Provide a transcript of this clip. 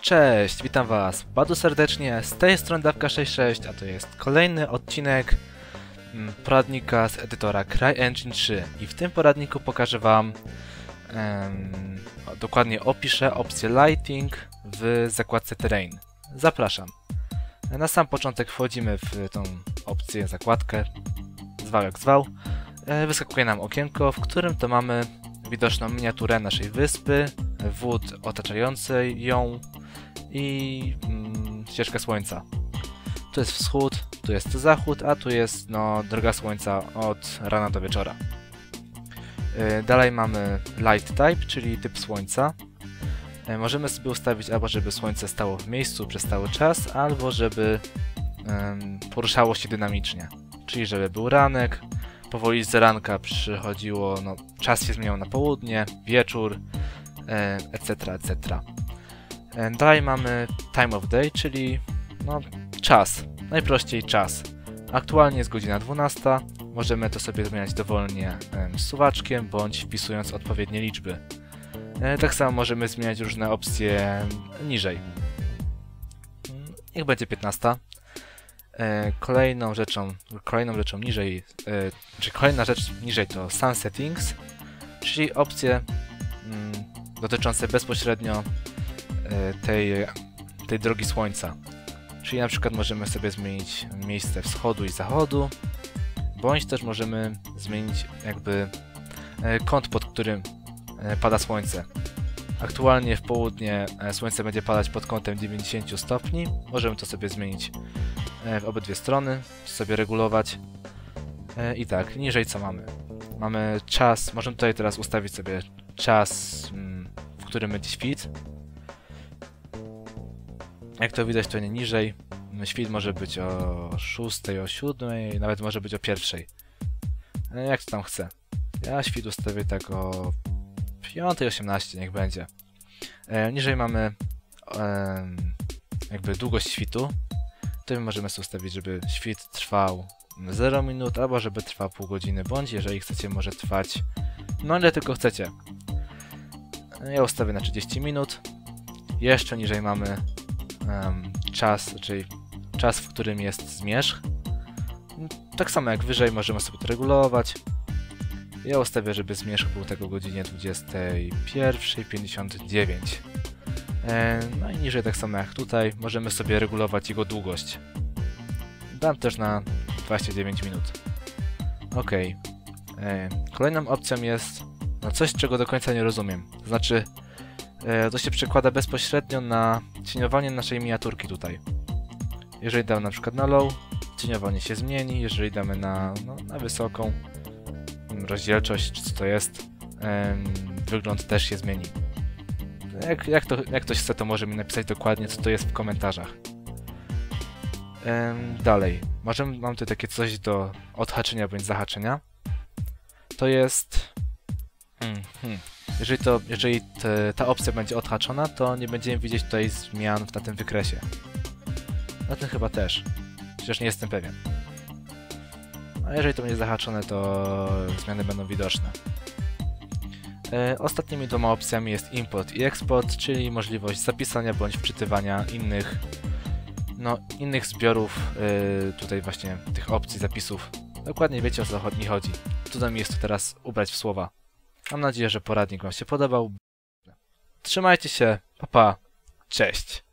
Cześć, witam was bardzo serdecznie, z tej strony Dawka66, a to jest kolejny odcinek mm, poradnika z edytora CryEngine 3 i w tym poradniku pokażę wam, em, dokładnie opiszę opcję Lighting w zakładce Terrain. Zapraszam. Na sam początek wchodzimy w tą opcję, zakładkę, zwał jak zwał. E, Wyskakuje nam okienko, w którym to mamy widoczną miniaturę naszej wyspy, wód otaczającej ją, i mm, ścieżkę słońca. Tu jest wschód, tu jest zachód, a tu jest no, droga słońca od rana do wieczora. Yy, dalej mamy light type, czyli typ słońca. Yy, możemy sobie ustawić albo żeby słońce stało w miejscu przez cały czas, albo żeby poruszało się dynamicznie. Czyli żeby był ranek, powoli z ranka przychodziło, no, czas się zmieniał na południe, wieczór, etc., etc. E, Dalej mamy time of day, czyli no, czas. Najprościej czas. Aktualnie jest godzina 12. Możemy to sobie zmieniać dowolnie em, suwaczkiem bądź wpisując odpowiednie liczby. E, Tak samo możemy zmieniać różne opcje niżej. Niech będzie 15. E, Kolejną rzeczą, kolejną rzeczą niżej, e, czy kolejna rzecz niżej to Sun Settings, czyli opcje mm, dotyczące bezpośrednio tej, tej drogi słońca. Czyli na przykład możemy sobie zmienić miejsce wschodu i zachodu, bądź też możemy zmienić jakby e, kąt, pod którym e, pada słońce. Aktualnie w południe e, słońce będzie padać pod kątem 90 stopni. Możemy to sobie zmienić w obydwie strony, sobie regulować. I tak, niżej co mamy? Mamy czas, możemy tutaj teraz ustawić sobie czas, mm, w którym będzie świt. Jak to widać, to nie niżej. Świt może być o 6, o 7, nawet może być o 1. E, Jak to tam chce. Ja świt ustawię tak o 5.18, niech będzie. E, niżej mamy em, jakby długość świtu. Tutaj możemy sobie ustawić, żeby świt trwał 0 minut, albo żeby trwał pół godziny, bądź jeżeli chcecie, może trwać no ile tylko chcecie. E, Ja ustawię na 30 minut. Jeszcze niżej mamy em, czas, czyli czas, w którym jest zmierzch. Tak samo jak wyżej możemy sobie to regulować. Ja ustawię, żeby zmierzch był tego godzinie 21.59. E, No i niżej tak samo jak tutaj możemy sobie regulować jego długość. Dam też na 29 minut. Ok. E, Kolejną opcją jest no coś, czego do końca nie rozumiem. Znaczy, e, to się przekłada bezpośrednio na cieniowanie naszej miniaturki tutaj. Jeżeli dam na przykład na low, cieniowanie się zmieni. Jeżeli damy na, no, na wysoką mm, rozdzielczość, czy co to jest, wygląd też się zmieni. Jak, jak, to, jak ktoś chce, to może mi napisać dokładnie, co to jest w komentarzach. Dalej. Możemy, mam tu takie coś do odhaczenia bądź zahaczenia. To jest... Hmm, hmm. Jeżeli, to, jeżeli te, ta opcja będzie odhaczona, to nie będziemy widzieć tutaj zmian na tym wykresie. Na tym chyba też. Chociaż nie jestem pewien. A jeżeli to będzie zahaczone, to zmiany będą widoczne. E, Ostatnimi dwoma opcjami jest import i export, czyli możliwość zapisania bądź wczytywania innych no, innych zbiorów e, tutaj właśnie tych opcji, zapisów. Dokładnie wiecie o co mi chodzi. Trudno mi jest to teraz ubrać w słowa. Mam nadzieję, że poradnik Wam się podobał. Trzymajcie się, papa, pa. cześć!